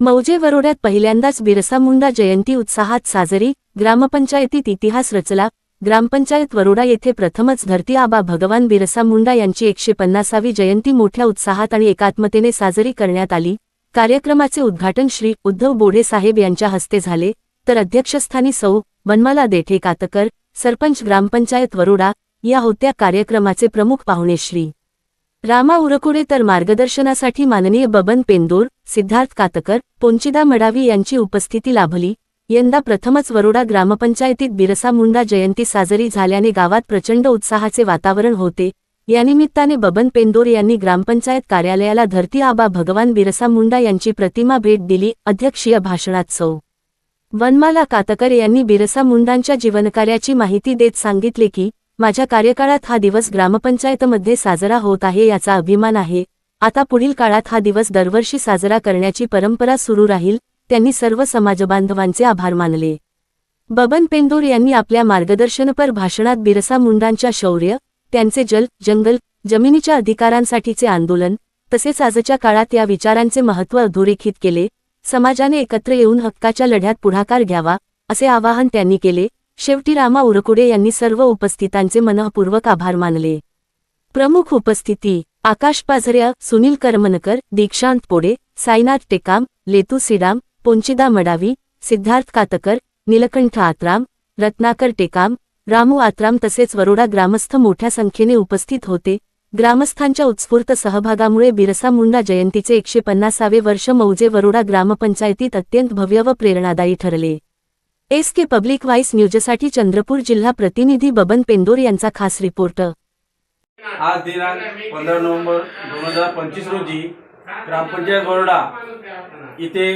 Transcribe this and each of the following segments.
मौजे वरोड्यात पहिल्यांदाच बिरसा मुंडा जयंती उत्साहात साजरी ग्रामपंचायतीत इतिहास रचला ग्रामपंचायत वरोडा येथे प्रथमच धरती आबा भगवान बिरसा मुंडा यांची एकशे पन्नासावी जयंती मोठ्या उत्साहात आणि एकात्मतेने साजरी करण्यात आली. कार्यक्रमाचे उद्घाटन श्री उद्धव बोढे साहेब यांच्या हस्ते झाले. तर अध्यक्षस्थानी सौ. वनमाला देठे कातकर सरपंच ग्रामपंचायत वरोडा या होत्या कार्यक्रमाचे प्रमुख पाहुणे श्री. रामा उरकुडे तर मार्गदर्शनासाठी माननीय बबन पेंदोर सिद्धार्थ कातकर पोंचिदा मडावी यांची उपस्थिती लाभली. यंदा प्रथमच वरोडा ग्रामपंचायतीत बिरसा मुंडा जयंती साजरी झाल्याने गावात प्रचंड उत्साहाचे वातावरण होते. यानिमित्ताने बबन पेंदोर यांनी ग्रामपंचायत कार्यालयाला धरती आबा भगवान बिरसा मुंडा यांची प्रतिमा भेट दिली. अध्यक्षीय भाषणात सौ. वनमाला कातकर यांनी बिरसा मुंडांच्या जीवनकार्याची माहिती देत सांगितले की माझ्या कार्यकाळात हा दिवस ग्रामपंचायतमध्ये साजरा होत आहे याचा अभिमान आहे. आता पुढील काळात हा दिवस दरवर्षी साजरा करण्याची परंपरा सुरू राहील त्यांनी सर्व समाजबांधवांचे आभार मानले. बबन पेंदूर यांनी आपल्या मार्गदर्शनपर भाषणात बिरसा मुंडांच्या शौर्य त्यांचे जल जंगल जमिनीच्या अधिकारांसाठीचे आंदोलन तसेच आजच्या काळात या विचारांचे महत्त्व अधोरेखित केले समाजाने एकत्र येऊन हक्काच्या लढ्यात पुढाकार घ्यावा असे आवाहन त्यांनी केले. शेवटी रामा उरकुडे यांनी सर्व उपस्थितांचे मनःपूर्वक आभार मानले. प्रमुख उपस्थिती आकाश पाझऱ्या सुनील करमनकर दीक्षांत पोडे साईनाथ टेकाम लेतू सिडाम पोंचिदा मडावी सिद्धार्थ कातकर निलकंठ आत्राम रत्नाकर टेकाम रामू आत्राम तसेच वरोडा ग्रामस्थ मोठ्या संख्येने उपस्थित होते. ग्रामस्थांच्या उत्स्फूर्त सहभागामुळे बिरसा मुंडा जयंतीचे एकशे पन्नासावे वर्ष मौजे वरोडा ग्रामपंचायतीत अत्यंत भव्य व प्रेरणादायी ठरले. एस के पब्लिक व्हाईस न्यूजसाठी चंद्रपूर जिल्हा प्रतिनिधी बबन पेंदोर यांचा खास रिपोर्ट. आज दिनांक पंधरा नोव्हेंबर दोन हजार पंचवीस रोजी ग्रामपंचायत बरोडा इथे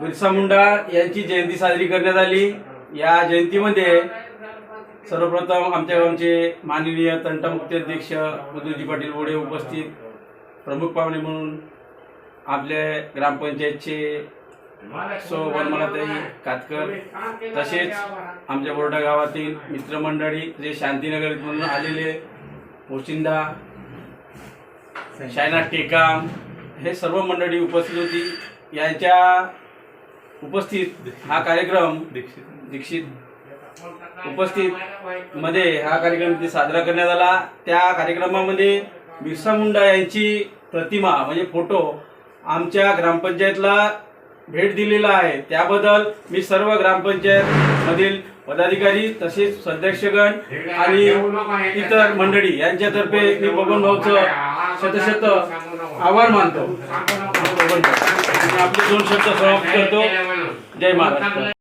बिरसा मुंडा यांची जयंती साजरी करण्यात आली. या जयंतीमध्ये सर्वप्रथम आमच्या गावचे माननीय तंटमुक्ती अध्यक्ष मधुजी पाटील बोडे उपस्थित प्रमुख पाहुणे म्हणून आपले ग्रामपंचायतचे सो वनमलाताई कातकर तसेच आमच्या बोर्डा गावातील मित्रमंडळी जे शांतीनगर म्हणून आलेले पोचिंदा शायनाथ टेकाम हे सर्व मंडळी उपस्थित होती. यांच्या उपस्थित हा कार्यक्रम दीक्षित उपस्थित मध्ये हा कार्यक्रम साजरा करण्यात आला. त्या कार्यक्रमामध्ये बिरसा मुंडा यांची प्रतिमा म्हणजे फोटो आमच्या ग्रामपंचायतला भेट दिलेला आहे. त्याबद्दल मी सर्व ग्रामपंचायत मधील पदाधिकारी तसेच सदस्यगण आणि इतर मंडळी यांच्यातर्फे मी बबन भाऊचं शतशत आभार मानतो. आपले दोन शब्द समाप्त करतो. जय महाराष्ट्र.